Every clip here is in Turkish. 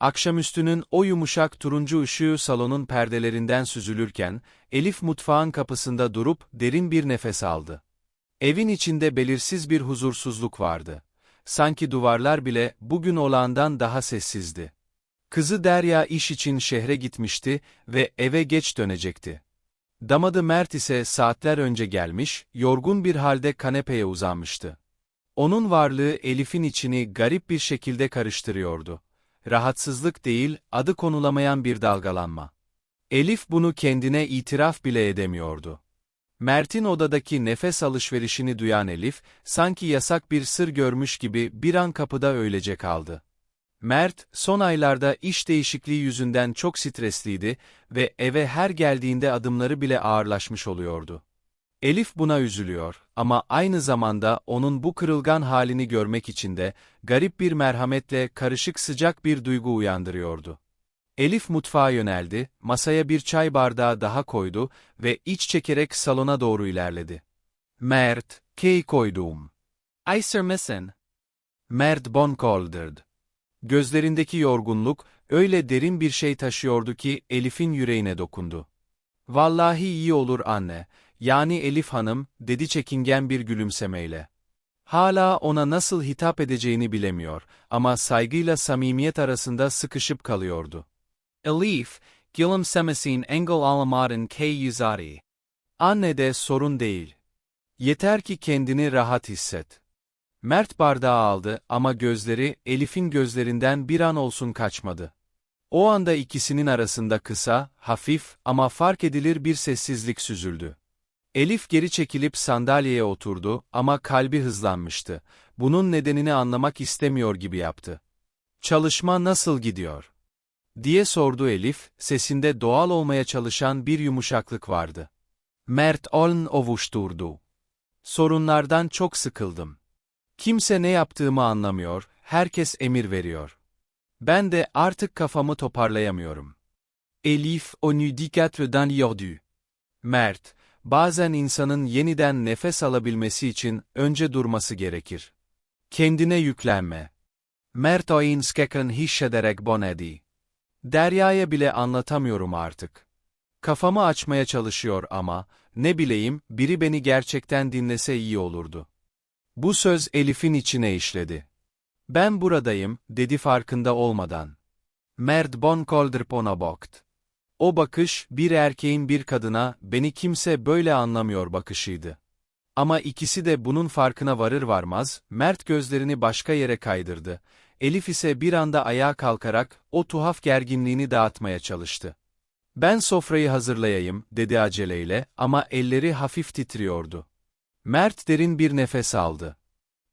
Akşamüstünün o yumuşak turuncu ışığı salonun perdelerinden süzülürken, Elif mutfağın kapısında durup derin bir nefes aldı. Evin içinde belirsiz bir huzursuzluk vardı. Sanki duvarlar bile bugün olağandan daha sessizdi. Kızı Derya iş için şehre gitmişti ve eve geç dönecekti. Damadı Mert ise saatler önce gelmiş, yorgun bir halde kanepeye uzanmıştı. Onun varlığı Elif'in içini garip bir şekilde karıştırıyordu. Rahatsızlık değil, adı konulamayan bir dalgalanma. Elif bunu kendine itiraf bile edemiyordu. Mert'in odadaki nefes alışverişini duyan Elif, sanki yasak bir sır görmüş gibi bir an kapıda öylece kaldı. Mert, son aylarda iş değişikliği yüzünden çok stresliydi ve eve her geldiğinde adımları bile ağırlaşmış oluyordu. Elif buna üzülüyor ama aynı zamanda onun bu kırılgan halini görmek için de garip bir merhametle karışık sıcak bir duygu uyandırıyordu. Elif mutfağa yöneldi, masaya bir çay bardağı daha koydu ve iç çekerek salona doğru ilerledi. Mert, key koydum. Ayser misin? Mert bon kaldırdı. Gözlerindeki yorgunluk öyle derin bir şey taşıyordu ki Elif'in yüreğine dokundu. Vallahi iyi olur anne, yani Elif Hanım, dedi çekingen bir gülümsemeyle. Hala ona nasıl hitap edeceğini bilemiyor ama saygıyla samimiyet arasında sıkışıp kalıyordu. Elif, Gilum Semesin Engel Alamadın K. Yüzari. Anne de sorun değil. Yeter ki kendini rahat hisset. Mert bardağı aldı ama gözleri Elif'in gözlerinden bir an olsun kaçmadı. O anda ikisinin arasında kısa, hafif ama fark edilir bir sessizlik süzüldü. Elif geri çekilip sandalyeye oturdu ama kalbi hızlanmıştı. Bunun nedenini anlamak istemiyor gibi yaptı. Çalışma nasıl gidiyor? diye sordu Elif, sesinde doğal olmaya çalışan bir yumuşaklık vardı. Mert oln ovuşturdu. Sorunlardan çok sıkıldım. Kimse ne yaptığımı anlamıyor, herkes emir veriyor. Ben de artık kafamı toparlayamıyorum. Elif onu dikkatle yordu. Mert, bazen insanın yeniden nefes alabilmesi için önce durması gerekir. Kendine yüklenme. Mert oin skeken hissederek bonedi. Derya'ya bile anlatamıyorum artık. Kafamı açmaya çalışıyor ama, ne bileyim, biri beni gerçekten dinlese iyi olurdu. Bu söz Elif'in içine işledi. Ben buradayım, dedi farkında olmadan. Mert bon bokt. O bakış, bir erkeğin bir kadına, beni kimse böyle anlamıyor bakışıydı. Ama ikisi de bunun farkına varır varmaz, Mert gözlerini başka yere kaydırdı. Elif ise bir anda ayağa kalkarak, o tuhaf gerginliğini dağıtmaya çalıştı. Ben sofrayı hazırlayayım, dedi aceleyle ama elleri hafif titriyordu. Mert derin bir nefes aldı.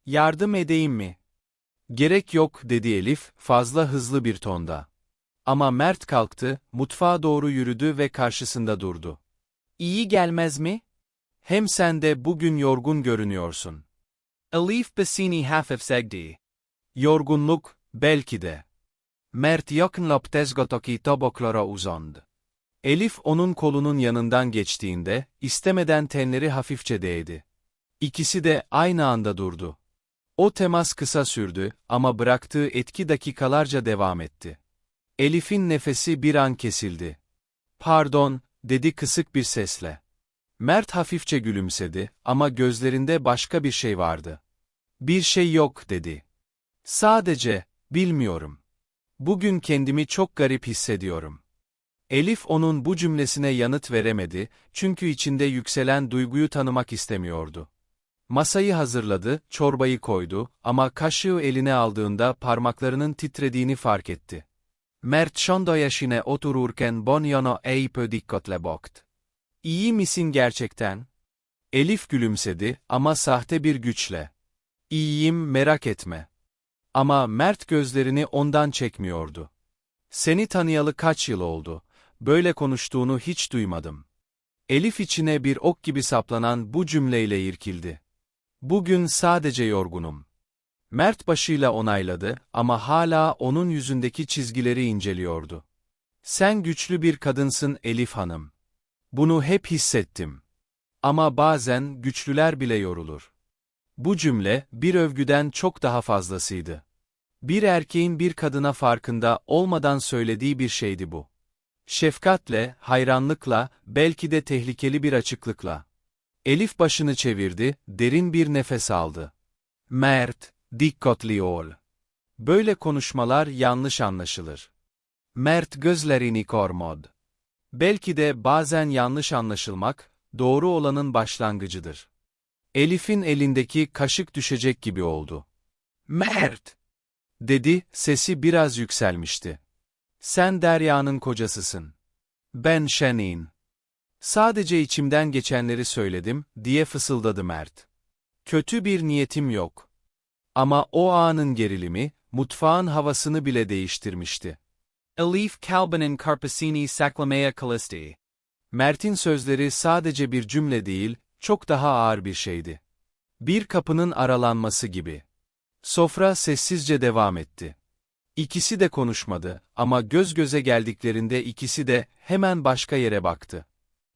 Yardım edeyim mi? Gerek yok, dedi Elif, fazla hızlı bir tonda. Ama Mert kalktı, mutfağa doğru yürüdü ve karşısında durdu. İyi gelmez mi? Hem sen de bugün yorgun görünüyorsun. Elif besini hafif segdi. Yorgunluk, belki de. Mert yakınlap tezgotoki toboklara uzandı. Elif onun kolunun yanından geçtiğinde, istemeden tenleri hafifçe değdi. İkisi de aynı anda durdu. O temas kısa sürdü ama bıraktığı etki dakikalarca devam etti. Elif'in nefesi bir an kesildi. Pardon, dedi kısık bir sesle. Mert hafifçe gülümsedi ama gözlerinde başka bir şey vardı. Bir şey yok, dedi. Sadece, bilmiyorum. Bugün kendimi çok garip hissediyorum. Elif onun bu cümlesine yanıt veremedi çünkü içinde yükselen duyguyu tanımak istemiyordu. Masayı hazırladı, çorbayı koydu ama kaşığı eline aldığında parmaklarının titrediğini fark etti. Mert şondoyaşine otururken Bonyono eğip dikkatle baktı. İyi misin gerçekten? Elif gülümsedi ama sahte bir güçle. İyiyim merak etme. Ama Mert gözlerini ondan çekmiyordu. Seni tanıyalı kaç yıl oldu, böyle konuştuğunu hiç duymadım. Elif içine bir ok gibi saplanan bu cümleyle irkildi. Bugün sadece yorgunum. Mert başıyla onayladı ama hala onun yüzündeki çizgileri inceliyordu. Sen güçlü bir kadınsın Elif Hanım. Bunu hep hissettim. Ama bazen güçlüler bile yorulur. Bu cümle bir övgüden çok daha fazlasıydı. Bir erkeğin bir kadına farkında olmadan söylediği bir şeydi bu. Şefkatle, hayranlıkla, belki de tehlikeli bir açıklıkla. Elif başını çevirdi, derin bir nefes aldı. Mert, dikkatli ol. Böyle konuşmalar yanlış anlaşılır. Mert gözlerini kormod. Belki de bazen yanlış anlaşılmak, doğru olanın başlangıcıdır. Elif'in elindeki kaşık düşecek gibi oldu. Mert! dedi, sesi biraz yükselmişti. Sen Derya'nın kocasısın. Ben Şenin. Sadece içimden geçenleri söyledim, diye fısıldadı Mert. Kötü bir niyetim yok. Ama o anın gerilimi, mutfağın havasını bile değiştirmişti. Elif Kalbinin Karpasini Saklamaya Kalisti. Mert'in sözleri sadece bir cümle değil, çok daha ağır bir şeydi. Bir kapının aralanması gibi. Sofra sessizce devam etti. İkisi de konuşmadı ama göz göze geldiklerinde ikisi de hemen başka yere baktı.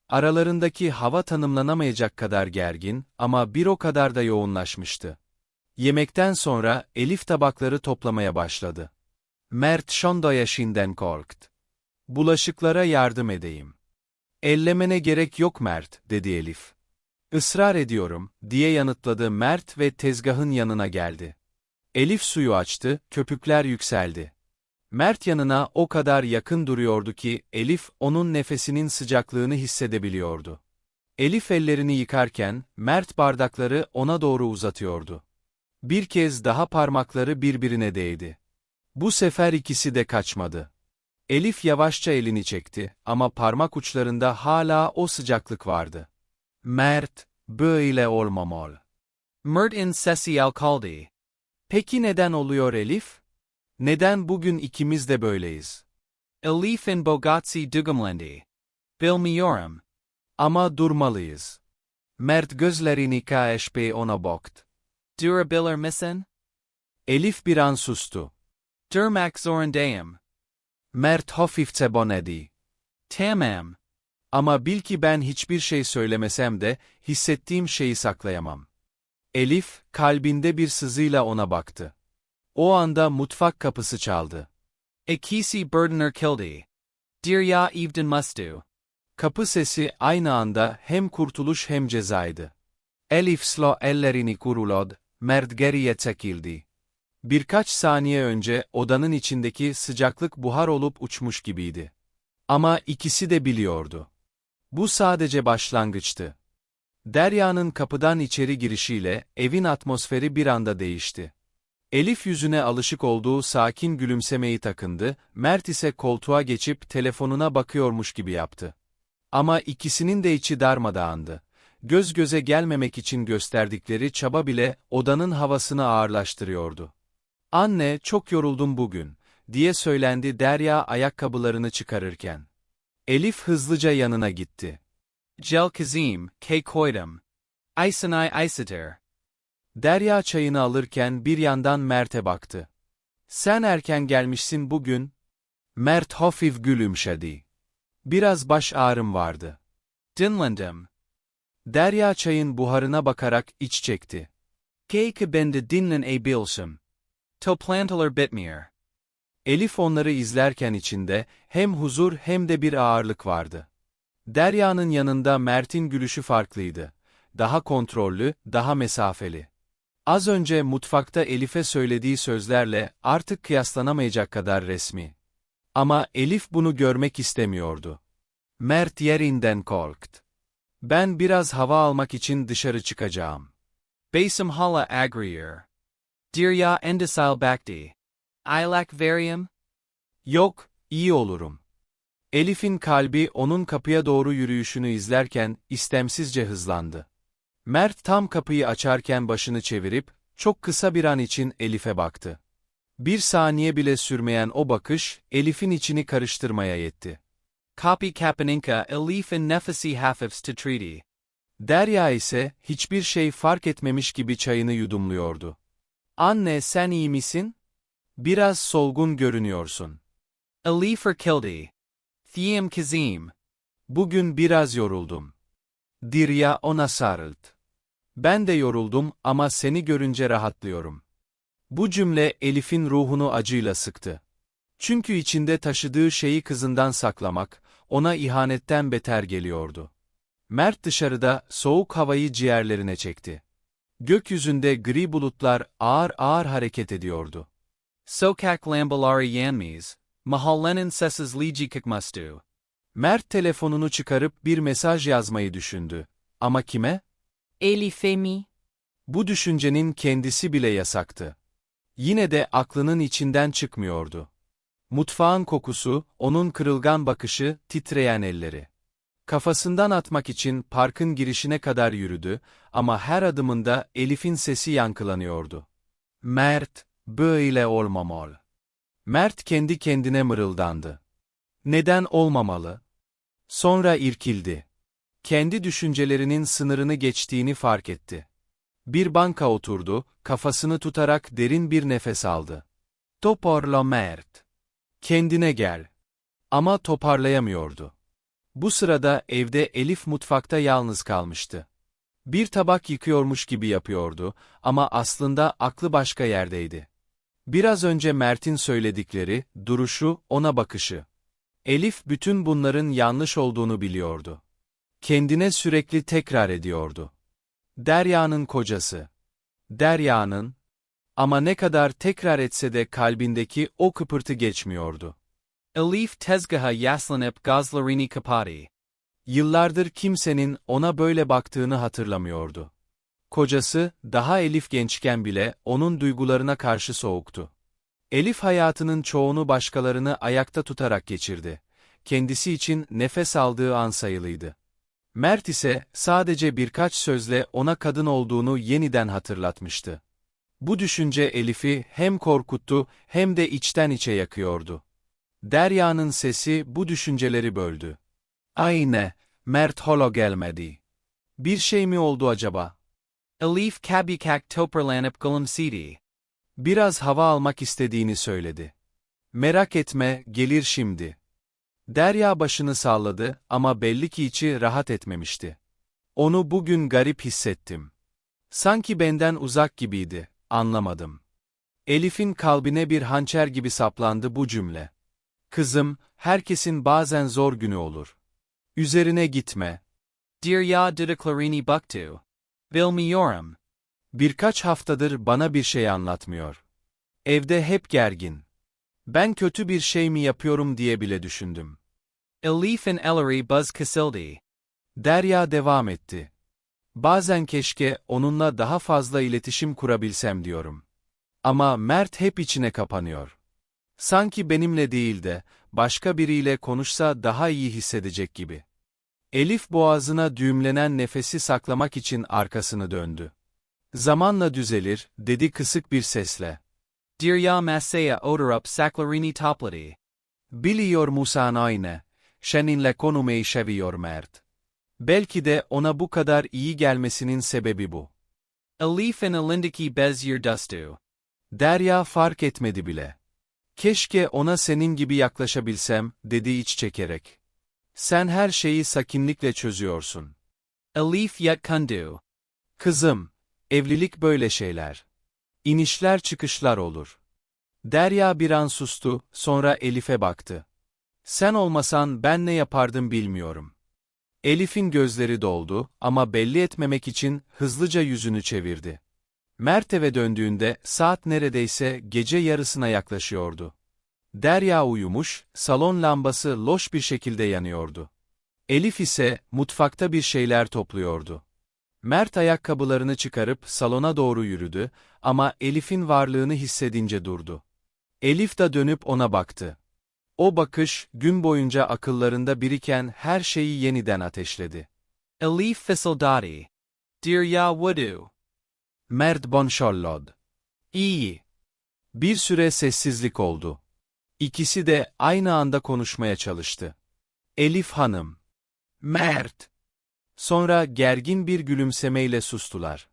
Aralarındaki hava tanımlanamayacak kadar gergin ama bir o kadar da yoğunlaşmıştı. Yemekten sonra Elif tabakları toplamaya başladı. Mert Şondo'ya şimdiden korktu. Bulaşıklara yardım edeyim. Ellemene gerek yok Mert, dedi Elif. Israr ediyorum, diye yanıtladı Mert ve tezgahın yanına geldi. Elif suyu açtı, köpükler yükseldi. Mert yanına o kadar yakın duruyordu ki Elif onun nefesinin sıcaklığını hissedebiliyordu. Elif ellerini yıkarken Mert bardakları ona doğru uzatıyordu. Bir kez daha parmakları birbirine değdi. Bu sefer ikisi de kaçmadı. Elif yavaşça elini çekti ama parmak uçlarında hala o sıcaklık vardı. Mert, böyle olmamalı. Mert in sesi alkaldi. Peki neden oluyor Elif? Neden bugün ikimiz de böyleyiz? Elif in bogatsi dugumlendi. Bilmiyorum. Ama durmalıyız. Mert gözlerini KHP ona baktı. Durabilir misin? Elif bir an sustu. Durmak zorundayım. Mert hafifçe bonedi. Tamam. Ama bil ki ben hiçbir şey söylemesem de hissettiğim şeyi saklayamam. Elif, kalbinde bir sızıyla ona baktı. O anda mutfak kapısı çaldı. Ikisi burdener kildi. Dirya evden mustu. Kapı sesi aynı anda hem kurtuluş hem cezaydı. Elif slo ellerini kurulod, Mert geriye çekildi. Birkaç saniye önce odanın içindeki sıcaklık buhar olup uçmuş gibiydi. Ama ikisi de biliyordu. Bu sadece başlangıçtı. Derya'nın kapıdan içeri girişiyle evin atmosferi bir anda değişti. Elif yüzüne alışık olduğu sakin gülümsemeyi takındı, Mert ise koltuğa geçip telefonuna bakıyormuş gibi yaptı. Ama ikisinin de içi darmadağındı. Göz göze gelmemek için gösterdikleri çaba bile odanın havasını ağırlaştırıyordu. Anne, çok yoruldum bugün, diye söylendi Derya ayakkabılarını çıkarırken. Elif hızlıca yanına gitti. Gel kazim, ke koydum. Isanay isater. Derya çayını alırken bir yandan Mert'e baktı. Sen erken gelmişsin bugün. Mert hafif gülümsedi. Biraz baş ağrım vardı. Dinlendim. Derya çayın buharına bakarak iç çekti. Ke ben de dinlen e bilsim. Toplantılar bitmiyor. Elif onları izlerken içinde hem huzur hem de bir ağırlık vardı. Derya'nın yanında Mert'in gülüşü farklıydı. Daha kontrollü, daha mesafeli. Az önce mutfakta Elif'e söylediği sözlerle artık kıyaslanamayacak kadar resmi. Ama Elif bunu görmek istemiyordu. Mert yerinden korktu. Ben biraz hava almak için dışarı çıkacağım. Basim hala agriyer. Dirya endisil bakti. Ilak varium? Yok, iyi olurum. Elif'in kalbi onun kapıya doğru yürüyüşünü izlerken istemsizce hızlandı. Mert tam kapıyı açarken başını çevirip, çok kısa bir an için Elif'e baktı. Bir saniye bile sürmeyen o bakış, Elif'in içini karıştırmaya yetti. Copy Kapaninka Elif in nefesi hafifs to treaty. Derya ise hiçbir şey fark etmemiş gibi çayını yudumluyordu. Anne sen iyi misin? Biraz solgun görünüyorsun. Elifer kildi. Thiem kazim. Bugün biraz yoruldum. Dirya ona sarıldı. Ben de yoruldum ama seni görünce rahatlıyorum. Bu cümle Elif'in ruhunu acıyla sıktı. Çünkü içinde taşıdığı şeyi kızından saklamak, ona ihanetten beter geliyordu. Mert dışarıda soğuk havayı ciğerlerine çekti. Gökyüzünde gri bulutlar ağır ağır hareket ediyordu. Sokak lambalari yanmis, mahallenin sessiz lici kikmustu. Mert telefonunu çıkarıp bir mesaj yazmayı düşündü. Ama kime? Elif'e mi? Bu düşüncenin kendisi bile yasaktı. Yine de aklının içinden çıkmıyordu. Mutfağın kokusu, onun kırılgan bakışı, titreyen elleri. Kafasından atmak için parkın girişine kadar yürüdü ama her adımında Elif'in sesi yankılanıyordu. Mert, böyle olmamalı. Mert kendi kendine mırıldandı. Neden olmamalı? Sonra irkildi. Kendi düşüncelerinin sınırını geçtiğini fark etti. Bir banka oturdu, kafasını tutarak derin bir nefes aldı. Toparla Mert. Kendine gel. Ama toparlayamıyordu. Bu sırada evde Elif mutfakta yalnız kalmıştı. Bir tabak yıkıyormuş gibi yapıyordu ama aslında aklı başka yerdeydi. Biraz önce Mert'in söyledikleri, duruşu, ona bakışı. Elif bütün bunların yanlış olduğunu biliyordu. Kendine sürekli tekrar ediyordu. Derya'nın kocası. Derya'nın, ama ne kadar tekrar etse de kalbindeki o kıpırtı geçmiyordu. Elif tezgaha yaslanıp gazlarini kapati. Yıllardır kimsenin ona böyle baktığını hatırlamıyordu. Kocası, daha Elif gençken bile onun duygularına karşı soğuktu. Elif hayatının çoğunu başkalarını ayakta tutarak geçirdi. Kendisi için nefes aldığı an sayılıydı. Mert ise sadece birkaç sözle ona kadın olduğunu yeniden hatırlatmıştı. Bu düşünce Elif'i hem korkuttu hem de içten içe yakıyordu. Derya'nın sesi bu düşünceleri böldü. Ayne, Mert holo gelmedi. Bir şey mi oldu acaba? Elif kabikak toparlanıp gülümsedi. Biraz hava almak istediğini söyledi. Merak etme, gelir şimdi. Derya başını salladı ama belli ki içi rahat etmemişti. Onu bugün garip hissettim. Sanki benden uzak gibiydi, anlamadım. Elif'in kalbine bir hançer gibi saplandı bu cümle. Kızım, herkesin bazen zor günü olur. Üzerine gitme. Dear ya dudaklarını buktu. Bilmiyorum. Birkaç haftadır bana bir şey anlatmıyor. Evde hep gergin. Ben kötü bir şey mi yapıyorum diye bile düşündüm. Elif'in ellery buzz kesildi. Derya devam etti. Bazen keşke onunla daha fazla iletişim kurabilsem diyorum. Ama Mert hep içine kapanıyor. Sanki benimle değil de başka biriyle konuşsa daha iyi hissedecek gibi. Elif boğazına düğümlenen nefesi saklamak için arkasını döndü. Zamanla düzelir, dedi kısık bir sesle. Dear ya masaya odurup saklarini topladı. Biliyor musan aynı, seninle konumayı seviyor Mert. Belki de ona bu kadar iyi gelmesinin sebebi bu. Elif'in elindeki bez yırdustu. Derya fark etmedi bile. Keşke ona senin gibi yaklaşabilsem, dedi iç çekerek. Sen her şeyi sakinlikle çözüyorsun. Elif yet kundu. Kızım, evlilik böyle şeyler. İnişler çıkışlar olur. Derya bir an sustu, sonra Elif'e baktı. Sen olmasan ben ne yapardım bilmiyorum. Elif'in gözleri doldu ama belli etmemek için hızlıca yüzünü çevirdi. Mert döndüğünde saat neredeyse gece yarısına yaklaşıyordu. Derya uyumuş, salon lambası loş bir şekilde yanıyordu. Elif ise mutfakta bir şeyler topluyordu. Mert ayakkabılarını çıkarıp salona doğru yürüdü ama Elif'in varlığını hissedince durdu. Elif de dönüp ona baktı. O bakış, gün boyunca akıllarında biriken her şeyi yeniden ateşledi. Elif fısıldadı. Dear ya wudu. Mert bonşollod. İyi. Bir süre sessizlik oldu. İkisi de aynı anda konuşmaya çalıştı. Elif Hanım. Mert. Sonra gergin bir gülümsemeyle sustular.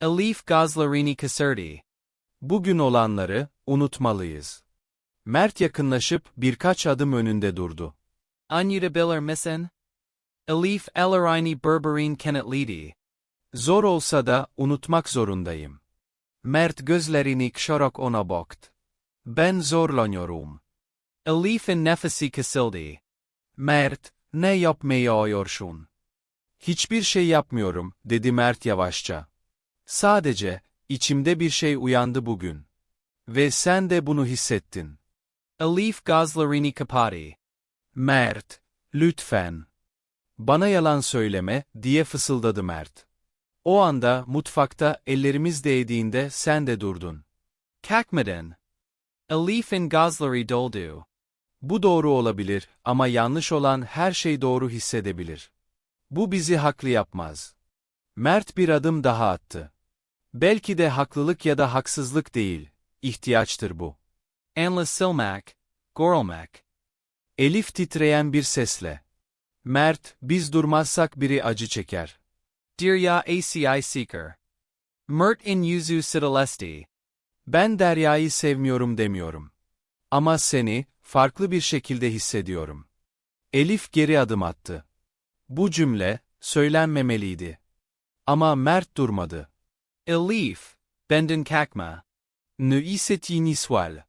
Elif gazlarini keserdi. Bugün olanları unutmalıyız. Mert yakınlaşıp birkaç adım önünde durdu. Unutabilir misin? Elif ellerini berberin kenetledi. Zor olsa da unutmak zorundayım. Mert gözlerini kışarak ona baktı. Ben zorlanıyorum. Elif'in nefesi kesildi. Mert, ne yapmaya arıyorsun? Hiçbir şey yapmıyorum, dedi Mert yavaşça. Sadece, içimde bir şey uyandı bugün. Ve sen de bunu hissettin. Elif gözlerini kapadı. Mert, lütfen. Bana yalan söyleme, diye fısıldadı Mert. O anda mutfakta ellerimiz değdiğinde sen de durdun. Kalkmadan. Elif'in gözleri doldu. Bu doğru olabilir ama yanlış olan her şey doğru hissedebilir. Bu bizi haklı yapmaz. Mert bir adım daha attı. Belki de haklılık ya da haksızlık değil, ihtiyaçtır bu. Anla silmak, gorulmak. Elif titreyen bir sesle. Mert, biz durmazsak biri acı çeker. Dirya ACI seeker. Mert in yüzü sidalesti. Ben Derya'yı sevmiyorum demiyorum. Ama seni, farklı bir şekilde hissediyorum. Elif geri adım attı. Bu cümle, söylenmemeliydi. Ama Mert durmadı. Elif, benden kalkma. Ne hissettiğini sual.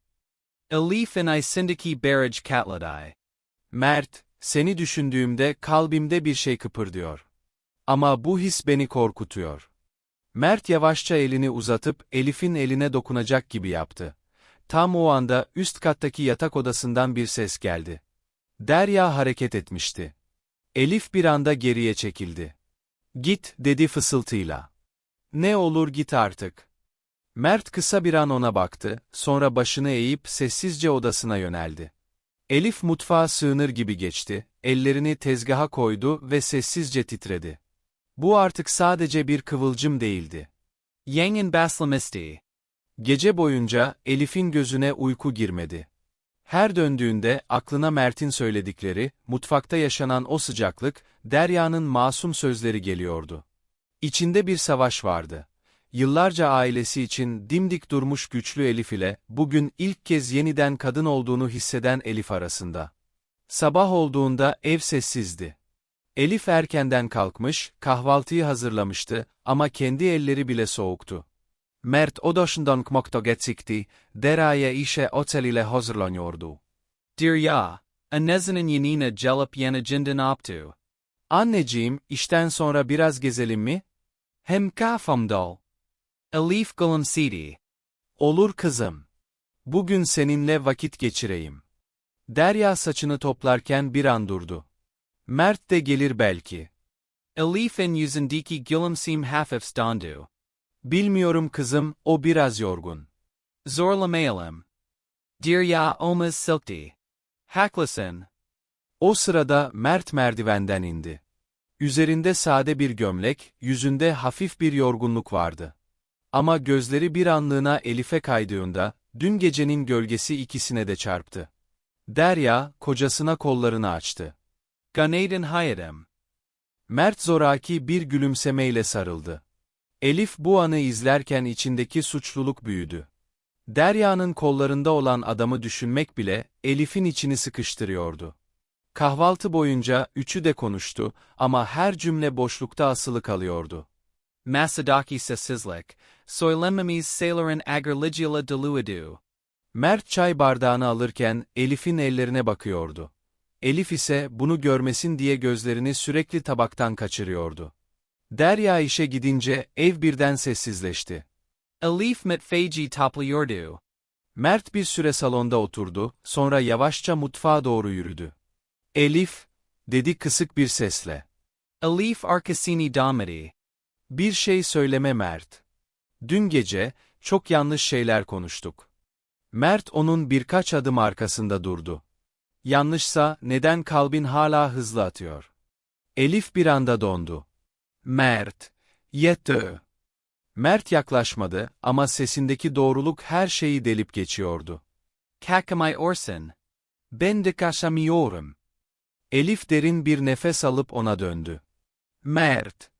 Elif in isindiki barrage katladay. Mert, seni düşündüğümde kalbimde bir şey kıpırdıyor. Ama bu his beni korkutuyor. Mert yavaşça elini uzatıp Elif'in eline dokunacak gibi yaptı. Tam o anda üst kattaki yatak odasından bir ses geldi. Derya hareket etmişti. Elif bir anda geriye çekildi. Git, dedi fısıltıyla. Ne olur git artık. Mert kısa bir an ona baktı, sonra başını eğip sessizce odasına yöneldi. Elif mutfağa sığınır gibi geçti, ellerini tezgaha koydu ve sessizce titredi. Bu artık sadece bir kıvılcım değildi. Yangin baslamisti. Gece boyunca Elif'in gözüne uyku girmedi. Her döndüğünde aklına Mert'in söyledikleri, mutfakta yaşanan o sıcaklık, Derya'nın masum sözleri geliyordu. İçinde bir savaş vardı. Yıllarca ailesi için dimdik durmuş güçlü Elif ile bugün ilk kez yeniden kadın olduğunu hisseden Elif arasında. Sabah olduğunda ev sessizdi. Elif erkenden kalkmış, kahvaltıyı hazırlamıştı ama kendi elleri bile soğuktu. Mert odasından kmokta getsikti, Dera'ya işe otel ile hazırlanıyordu. Dirya, anezinin yanina gelip yanacından optu. Anneciğim, işten sonra biraz gezelim mi? Hem kafamdal. Elif gülümsedi. Olur kızım. Bugün seninle vakit geçireyim. Derya saçını toplarken bir an durdu. Mert de gelir belki. Elif'in yüzündeki gülümsem hafifstandu. Bilmiyorum kızım, o biraz yorgun. Zorlamayalım. Dirya olmaz silkti. Haklısın. O sırada Mert merdivenden indi. Üzerinde sade bir gömlek, yüzünde hafif bir yorgunluk vardı. Ama gözleri bir anlığına Elif'e kaydığında, dün gecenin gölgesi ikisine de çarptı. Derya, kocasına kollarını açtı. Günaydın hayatım. Mert zoraki bir gülümsemeyle sarıldı. Elif bu anı izlerken içindeki suçluluk büyüdü. Derya'nın kollarında olan adamı düşünmek bile Elif'in içini sıkıştırıyordu. Kahvaltı boyunca üçü de konuştu ama her cümle boşlukta asılı kalıyordu. Masadaki sessizlik, söylenmemiz sayıların agriligula deluidu. Mert çay bardağını alırken Elif'in ellerine bakıyordu. Elif ise bunu görmesin diye gözlerini sürekli tabaktan kaçırıyordu. Derya işe gidince ev birden sessizleşti. Elif mitfeci topluyordu. Mert bir süre salonda oturdu, sonra yavaşça mutfağa doğru yürüdü. Elif, dedi kısık bir sesle. Elif arkasini damedi. Bir şey söyleme Mert. Dün gece, çok yanlış şeyler konuştuk. Mert onun birkaç adım arkasında durdu. Yanlışsa neden kalbin hala hızlı atıyor? Elif bir anda dondu. Mert, yeter. Mert yaklaşmadı ama sesindeki doğruluk her şeyi delip geçiyordu. Kakamay orsun. Ben de kaçamıyorum. Elif derin bir nefes alıp ona döndü. Mert,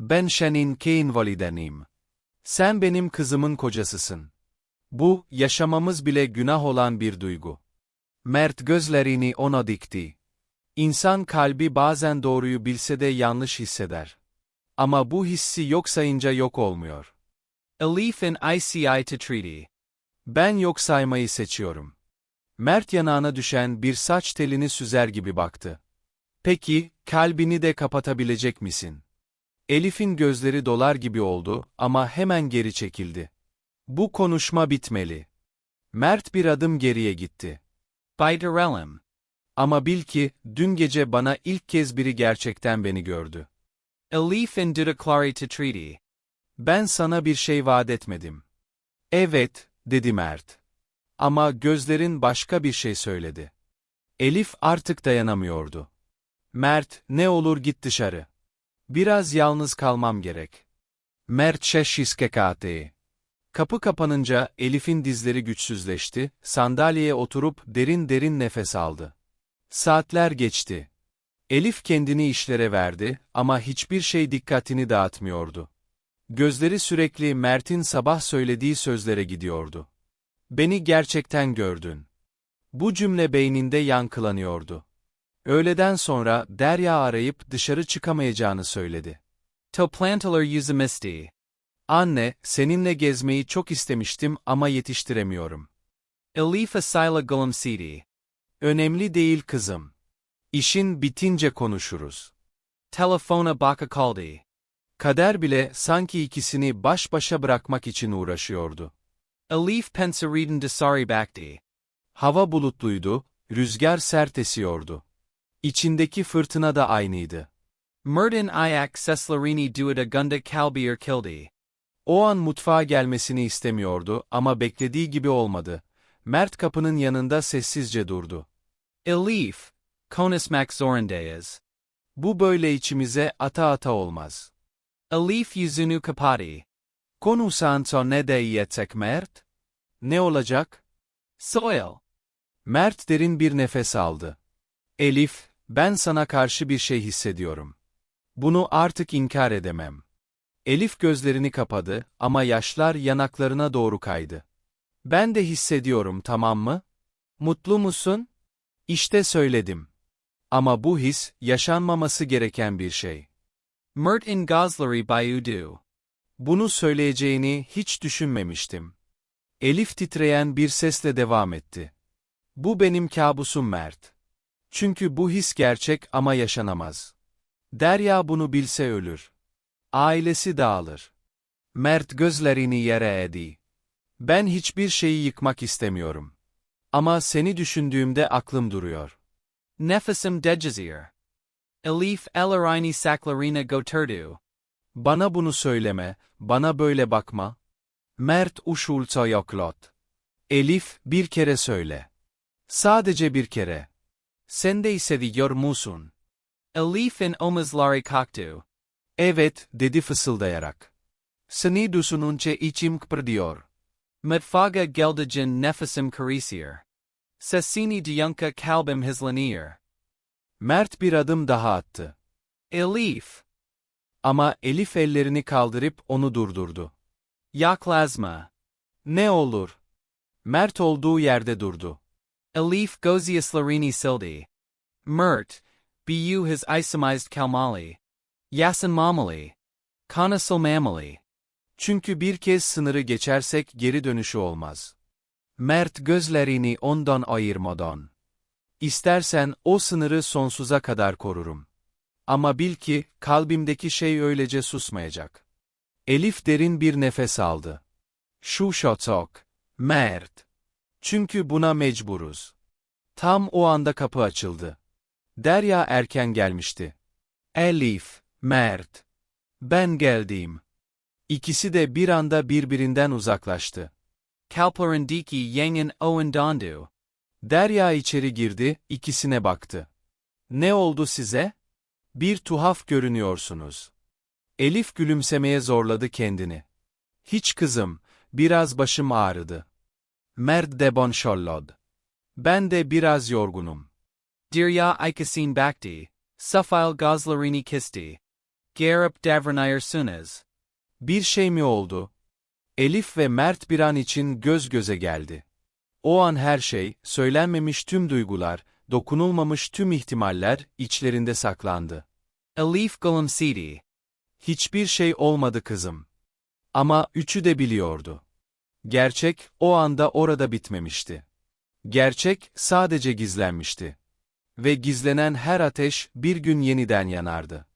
ben senin kayınvalidenim. Sen benim kızımın kocasısın. Bu, yaşamamız bile günah olan bir duygu. Mert gözlerini ona dikti. İnsan kalbi bazen doğruyu bilse de yanlış hisseder. Ama bu hissi yok sayınca yok olmuyor. Elif in ICI to treaty. Ben yok saymayı seçiyorum. Mert yanağına düşen bir saç telini süzer gibi baktı. Peki, kalbini de kapatabilecek misin? Elif'in gözleri dolar gibi oldu ama hemen geri çekildi. Bu konuşma bitmeli. Mert bir adım geriye gitti. By Durellum. Ama bil ki, dün gece bana ilk kez biri gerçekten beni gördü. Elif in Dudaclari to treaty. Ben sana bir şey vaat etmedim. Evet, dedi Mert. Ama gözlerin başka bir şey söyledi. Elif artık dayanamıyordu. Mert, ne olur git dışarı. Biraz yalnız kalmam gerek. Mert şeşiskekate. Kapı kapanınca Elif'in dizleri güçsüzleşti, sandalyeye oturup derin derin nefes aldı. Saatler geçti. Elif kendini işlere verdi ama hiçbir şey dikkatini dağıtmıyordu. Gözleri sürekli Mert'in sabah söylediği sözlere gidiyordu. Beni gerçekten gördün. Bu cümle beyninde yankılanıyordu. Öğleden sonra Derya arayıp dışarı çıkamayacağını söyledi. Toplantalar Uzamisti. Anne, seninle gezmeyi çok istemiştim ama yetiştiremiyorum. Elif Gulum City. Önemli değil kızım. İşin bitince konuşuruz. Telefona Baka Kaldi. Kader bile sanki ikisini baş başa bırakmak için uğraşıyordu. Elif Pensariden Desari Bakti. Hava bulutluydu, rüzgar sert esiyordu. İçindeki fırtına da aynıydı. Murden Ayak Seslarini Duida Gunda Kalbier Kildi. O an mutfağa gelmesini istemiyordu ama beklediği gibi olmadı. Mert kapının yanında sessizce durdu. Elif. Konus Max Zorindeyes. Bu böyle içimize ata ata olmaz. Elif Yuzunu Kapati. Konu sanso ne yetsek Mert? Ne olacak? Soil. Mert derin bir nefes aldı. Elif, ben sana karşı bir şey hissediyorum. Bunu artık inkar edemem. Elif gözlerini kapadı ama yaşlar yanaklarına doğru kaydı. Ben de hissediyorum tamam mı? Mutlu musun? İşte söyledim. Ama bu his, yaşanmaması gereken bir şey. Mert in Gosleri Bayudu. Bunu söyleyeceğini hiç düşünmemiştim. Elif titreyen bir sesle devam etti. Bu benim kabusum Mert. Çünkü bu his gerçek ama yaşanamaz. Derya bunu bilse ölür. Ailesi dağılır. Mert gözlerini yere eğdi. Ben hiçbir şeyi yıkmak istemiyorum. Ama seni düşündüğümde aklım duruyor. Nefesim Dejazir. Elif Elarini Saklarina Goturdu. Bana bunu söyleme, bana böyle bakma. Mert uşulca yoklot. Elif, bir kere söyle. Sadece bir kere. Sen de hissediyor musun? Elif in Omazlari Kaktu. Evet, dedi fısıldayarak. Seni düşününce içim kıpırdıyor. Mutfaga Geldajin Nefesim Karisir. Sesini Diyunka Kalbim Hislanir. Mert bir adım daha attı. Elif. Ama Elif ellerini kaldırıp onu durdurdu. Yaklasma. Ne olur? Mert olduğu yerde durdu. Elif Goziaslarini Sildi. Mert. Bu has isamized Kalmali. Yasin Mamali. Kanasil Mamali. Çünkü bir kez sınırı geçersek geri dönüşü olmaz. Mert gözlerini ondan ayırmadan. İstersen o sınırı sonsuza kadar korurum. Ama bil ki kalbimdeki şey öylece susmayacak. Elif derin bir nefes aldı. Şu şotok. Mert. Çünkü buna mecburuz. Tam o anda kapı açıldı. Derya erken gelmişti. Elif, Mert. Ben geldim. İkisi de bir anda birbirinden uzaklaştı. Kalparindiki Yangin Owen Dondu. Derya içeri girdi, ikisine baktı. Ne oldu size? Bir tuhaf görünüyorsunuz. Elif gülümsemeye zorladı kendini. Hiç kızım, biraz başım ağrıdı. Mert de bonşollod. Ben de biraz yorgunum. Dirya Ikasin Bakti. Sufail Goslarini Kisti. Garip Davranir Sunaz. Bir şey mi oldu? Elif ve Mert bir an için göz göze geldi. O an her şey, söylenmemiş tüm duygular, dokunulmamış tüm ihtimaller içlerinde saklandı. Elif Gulum Sidi. Hiçbir şey olmadı kızım. Ama üçü de biliyordu. Gerçek, o anda orada bitmemişti. Gerçek, sadece gizlenmişti. Ve gizlenen her ateş bir gün yeniden yanardı.